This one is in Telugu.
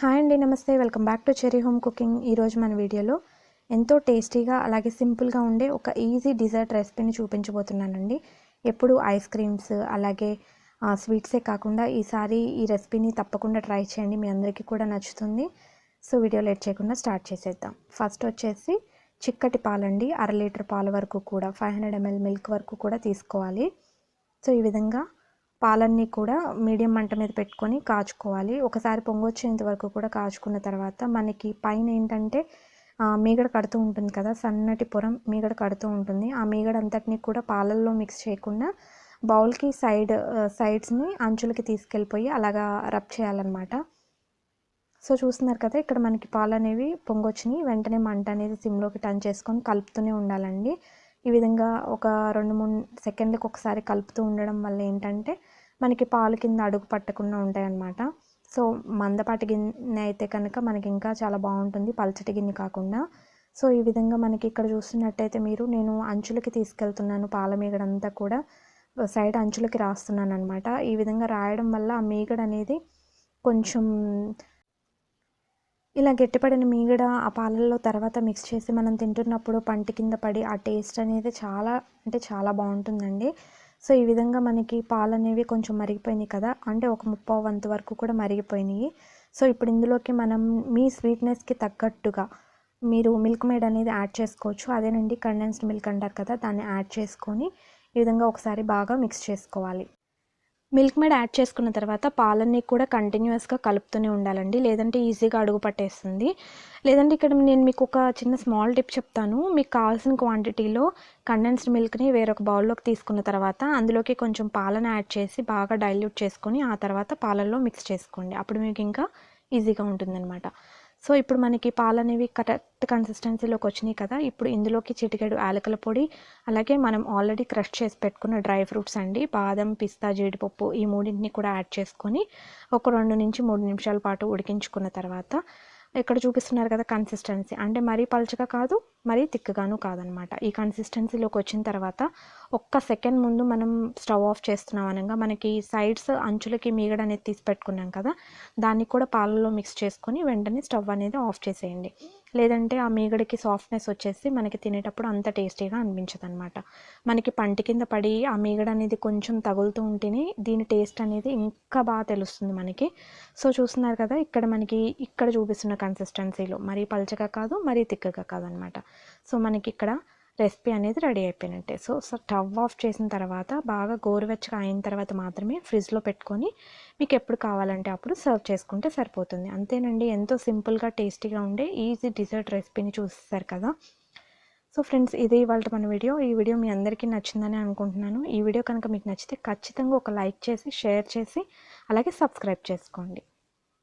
హాయ్ అండి నమస్తే. Welcome back to Cherry home cooking. ఈరోజు మన వీడియోలో ఎంతో టేస్టీగా అలాగే సింపుల్గా ఉండే ఒక ఈజీ డిజర్ట్ రెసిపీని చూపించబోతున్నానండి. ఎప్పుడు ఐస్ క్రీమ్స్ అలాగే స్వీట్సే కాకుండా ఈసారి ఈ రెసిపీని తప్పకుండా ట్రై చేయండి. మీ అందరికీ కూడా నచ్చుతుంది. సో వీడియో లేట్ చేయకుండా స్టార్ట్ చేసేద్దాం. ఫస్ట్ వచ్చేసి చిక్కటి పాలండి. అర లీటర్ పాల వరకు కూడా ఫైవ్ హండ్రెడ్ ఎంఎల్ మిల్క్ వరకు కూడా తీసుకోవాలి. సో ఈ విధంగా పాలన్నీ కూడా మీడియం మంట మీద పెట్టుకొని కాచుకోవాలి. ఒకసారి పొంగొచ్చేంత వరకు కూడా కాచుకున్న తర్వాత మనకి పైన ఏంటంటే మీగడ కడుతూ ఉంటుంది కదా సన్నటి పొరం మీగడ కడుతూ ఉంటుంది. ఆ మీగడ అంతటిని కూడా పాలల్లో మిక్స్ చేయకుండా బౌల్కి సైడ్ సైడ్స్ని అంచులకి తీసుకెళ్ళిపోయి అలాగా రబ్ చేయాలన్నమాట. సో చూస్తున్నారు కదా ఇక్కడ మనకి పాలు అనేవి పొంగొచ్చినాయి. వెంటనే మంట అనేది సిమ్లోకి టర్న్ చేసుకొని కలుపుతూనే ఉండాలండి. ఈ విధంగా ఒక రెండు మూడు సెకండ్లకు ఒకసారి కలుపుతూ ఉండడం వల్ల ఏంటంటే మనకి పాలు కింద అడుగు పట్టకుండా ఉంటాయన్నమాట. సో మందపాటి గిన్నె అయితే కనుక మనకి ఇంకా చాలా బాగుంటుంది పల్చటి గిన్నె కాకుండా. సో ఈ విధంగా మనకి ఇక్కడ చూస్తున్నట్టయితే మీరు నేను అంచులకి తీసుకెళ్తున్నాను పాల మీగడంతా కూడా. సైడ్ అంచులకి రాస్తున్నాను అనమాట ఈ విధంగా రాయడం వల్ల ఆ మీగడ అనేది కొంచెం ఇలా గట్టిపడిన మీగడ ఆ పాలల్లో తర్వాత మిక్స్ చేసి మనం తింటున్నప్పుడు పంటి కింద పడి ఆ టేస్ట్ అనేది చాలా అంటే చాలా బాగుంటుందండి. సో ఈ విధంగా మనకి పాలు అనేవి కొంచెం మరిగిపోయినాయి కదా అంటే ఒక ముప్పావు వంతు వరకు కూడా మరిగిపోయినాయి. సో ఇప్పుడు ఇందులోకి మనం మీ స్వీట్నెస్కి తగ్గట్టుగా మీరు మిల్క్ మేడ్ అనేది యాడ్ చేసుకోవచ్చు. అదేనండి కండెన్స్డ్ మిల్క్ అంటారు కదా దాన్ని యాడ్ చేసుకొని ఈ విధంగా ఒకసారి బాగా మిక్స్ చేసుకోవాలి. మిల్క్ మేడ్ యాడ్ చేసుకున్న తర్వాత పాలన్నీ కూడా కంటిన్యూస్గా కలుపుతూనే ఉండాలండి. లేదంటే ఈజీగా అడుగు పట్టేస్తుంది. లేదంటే ఇక్కడ నేను మీకు ఒక చిన్న స్మాల్ టిప్ చెప్తాను. మీకు కావాల్సిన క్వాంటిటీలో కండెన్స్డ్ మిల్క్ని వేరొక బౌల్లోకి తీసుకున్న తర్వాత అందులోకి కొంచెం పాలను యాడ్ చేసి బాగా డైల్యూట్ చేసుకొని ఆ తర్వాత పాలల్లో మిక్స్ చేసుకోండి. అప్పుడు మీకు ఇంకా ఈజీగా ఉంటుందన్నమాట. సో ఇప్పుడు మనకి పాలు అనేవి కరెక్ట్ కన్సిస్టెన్సీలోకి వచ్చినాయి కదా. ఇప్పుడు ఇందులోకి చిటికెడు యాలకుల పొడి అలాగే మనం ఆల్రెడీ క్రష్ చేసి పెట్టుకున్న డ్రై ఫ్రూట్స్ అండి బాదం పిస్తా జీడిపప్పు ఈ మూడింటిని కూడా యాడ్ చేసుకొని ఒక రెండు నుంచి మూడు నిమిషాల పాటు ఉడికించుకున్న తర్వాత ఇక్కడ చూపిస్తున్నారు కదా కన్సిస్టెన్సీ. అంటే మరీ పలుచగా కాదు మరీ తిక్కగాను కాదనమాట. ఈ కన్సిస్టెన్సీలోకి వచ్చిన తర్వాత ఒక్క సెకండ్ ముందు మనం స్టవ్ ఆఫ్ చేస్తున్నాం అనగా మనకి సైడ్స్ అంచులకి మీగడ అనేది తీసి పెట్టుకున్నాం కదా దాన్ని కూడా పాలలో మిక్స్ చేసుకొని వెంటనే స్టవ్ అనేది ఆఫ్ చేసేయండి. లేదంటే ఆ మీగడకి సాఫ్ట్నెస్ వచ్చేసి మనకి తినేటప్పుడు అంత టేస్టీగా అనిపించదు అనమాట మనకి పంటి కింద పడి ఆ మీగడ అనేది కొంచెం తగులుతూ ఉంటేనే దీని టేస్ట్ అనేది ఇంకా బాగా తెలుస్తుంది మనకి. సో చూస్తున్నారు కదా ఇక్కడ మనకి ఇక్కడ చూపిస్తున్న కన్సిస్టెన్సీలో మరీ పల్చగా కాదు మరీ తిక్కగా కాదు అనమాట సో మనకి ఇక్కడ రెసిపీ అనేది రెడీ అయిపోయినట్టే. సో స్టవ్ ఆఫ్ చేసిన తర్వాత బాగా గోరువెచ్చగా అయిన తర్వాత మాత్రమే ఫ్రిడ్జ్లో పెట్టుకొని మీకు ఎప్పుడు కావాలంటే అప్పుడు సర్వ్ చేసుకుంటే సరిపోతుంది. అంతేనండి ఎంతో సింపుల్గా టేస్టీగా ఉండే ఈజీ డిజర్ట్ రెసిపీని చూసేసారు కదా. సో ఫ్రెండ్స్ ఇదే ఇవాళ మన వీడియో. ఈ వీడియో మీ అందరికీ నచ్చిందని అనుకుంటున్నాను. ఈ వీడియో కనుక మీకు నచ్చితే ఖచ్చితంగా ఒక లైక్ చేసి షేర్ చేసి అలాగే సబ్స్క్రైబ్ చేసుకోండి.